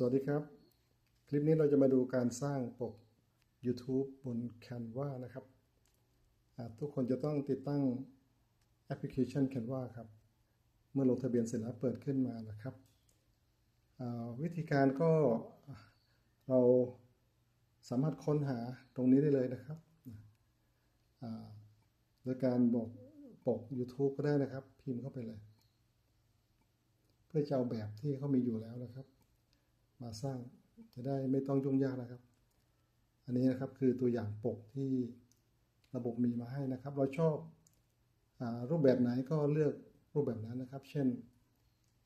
สวัสดีครับ คลิปนี้เราจะมาดูการสร้างปก YouTube บน Canva นะครับ ทุกคนจะต้องติดตั้งแอปพลิเคชัน Canva ครับ เมื่อลงทะเบียนเสร็จแล้วเปิดขึ้นมานะครับ วิธีการก็เราสามารถค้นหาตรงนี้ได้เลยนะครับอ่าโดยการบอกปก YouTube ก็ได้นะครับ พิมพ์เข้าไปเลย เพื่อจะเอาแบบที่เขามีอยู่แล้วนะครับ มาสร้างจะได้ไม่ต้องยุ่งยากนะครับ อันนี้นะครับคือตัวอย่างปกที่ระบบมีมาให้นะครับ เราชอบอรูปแบบไหนก็เลือกรูปแบบนั้นนะครับ เช่น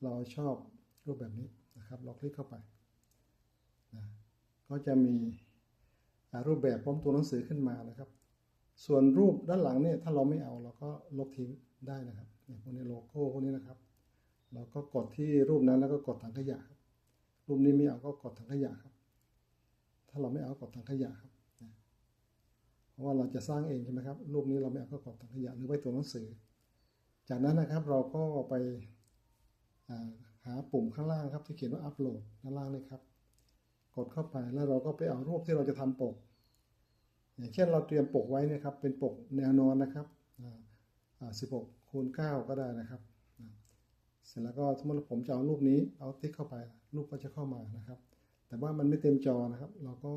เราชอบรูปแบบนี้นะครับ เราคลิกเข้าไปนะก็จะมีรูปแบบพร้อมตัวหนังสือขึ้นมานะครับ ส่วนรูปด้านหลังเนี่ยถ้าเราไม่เอาเราก็ลบทิ้งได้นะครับพวกนี้โลโก้พวกนี้นะครับ เราก็กดที่รูปนั้นแล้วก็กดถังขยะครับ รูปนี้ไม่เอาก็กดถังขยะครับ ถ้าเราไม่เอากดถังขยะครับเพราะว่าเราจะสร้างเองใช่ไหมครับ รูปนี้เราไม่เอาก็กดถังขยะหรือไว้ตัวหนังสือ จากนั้นนะครับเราก็ไปหาปุ่มข้างล่างครับ ที่เขียนว่าอัปโหลดด้านล่างเลยครับ กดเข้าไปแล้วเราก็ไปเอารูปที่เราจะทำปก อย่างเช่นเราเตรียมปกไว้นี่ยครับ เป็นปกแนวนอนนะครับ16คูณ9ก็ได้นะครับ เสร็จแล้วก็สมมติผมจะเอารูปนี้เอาติ๊กเข้าไป รูปก็จะเข้ามานะครับ แต่ว่ามันไม่เต็มจอนะครับ เราก็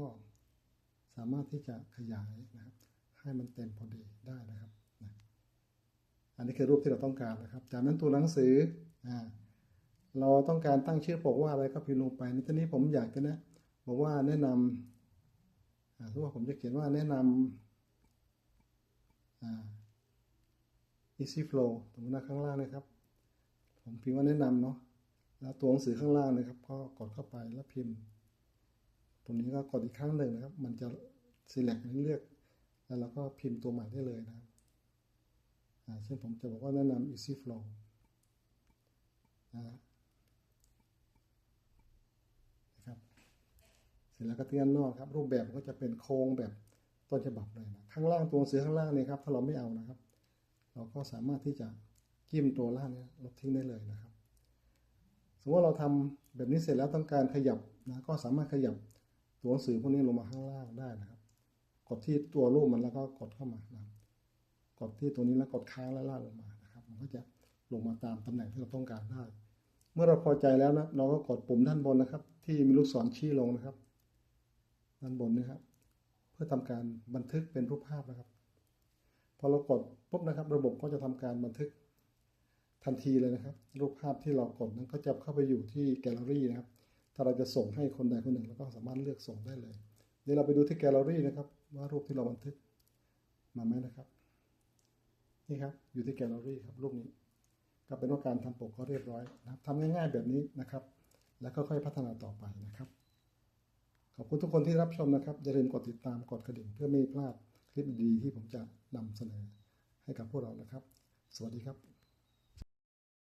สามารถที่จะขยายนะครับ ให้มันเต็มพอดีได้นะครับนะอันนี้คือรูปที่เราต้องการนะครับ จากนั้นตัวหนังสืออ่าเราต้องการตั้งชื่อปกว่าอะไรก็พิมพ์ลงไปในที่นี้ผมอยากจะนะบอกว่าแนะนำสมมติว่าผมจะเขียนว่าแนะนำอ่า easy flow ตรงหน้าข้างล่างนะครับ ผมพิมพ์ว่าแนะนำเนาะแล้วตัวหนังสือข้างล่างนะครับ ก็กดเข้าไปแล้วพิมพ์ ตรงนี้ก็กดอีกครั้งหนึ่งนะครับ มันจะ select เลือก แล้วเราก็พิมพ์ตัวใหม่ได้เลยนะครับเช่นผมจะบอกว่าแนะนำ easy flow นะครับเสร็จแล้วก็เตียนนอกครับ รูปแบบก็จะเป็นโครงแบบต้นฉบับเลยนะข้างล่างตัวหนังสือข้างล่างเนี่ยครับ ถ้าเราไม่เอานะครับ เราก็สามารถที่จะ จิ้มตัวล่างเนี่ยลบทิ้งได้เลยนะครับ สมมติว่าเราทำแบบนี้เสร็จแล้วต้องการขยับนะก็สามารถขยับตัวหนังสือพวกนี้ลงมาข้างล่างได้นะครับ กดที่ตัวรูปมันแล้วก็กดเข้ามานะครับกดที่ตัวนี้แล้วกดค้างแล้วลากลงมานะครับ มันก็จะลงมาตามตำแหน่งที่เราต้องการได้ เมื่อเราพอใจแล้วนะเราก็กดปุ่มด้านบนนะครับ ที่มีลูกศรชี้ลงนะครับ ด้านบนนะครับ เพื่อทำการบันทึกเป็นรูปภาพนะครับ พอเรากดปุ๊บนะครับ ระบบก็จะทำการบันทึก ทันทีเลยนะครับ รูปภาพที่เรากดนั้นก็จะเข้าไปอยู่ที่แกลเลอรี่นะครับ ถ้าเราจะส่งให้คนใดคนหนึ่งเราก็สามารถเลือกส่งได้เลยเดี๋ยวเราไปดูที่แกลเลอรี่นะครับ ว่ารูปที่เราบันทึกมาไหมนะครับ นี่ครับอยู่ที่แกลเลอรี่ครับรูปนี้ก็เป็นว่าการทำปกก็เรียบร้อยนะครับทำง่ายๆแบบนี้นะครับ แล้วก็ค่อยพัฒนาต่อไปนะครับขอบคุณทุกคนที่รับชมนะครับ อย่าลืมกดติดตามกดกระดิ่งเพื่อไม่พลาดคลิปดีๆที่ผมจะนำเสนอให้กับพวกเรานะครับ สวัสดีครับ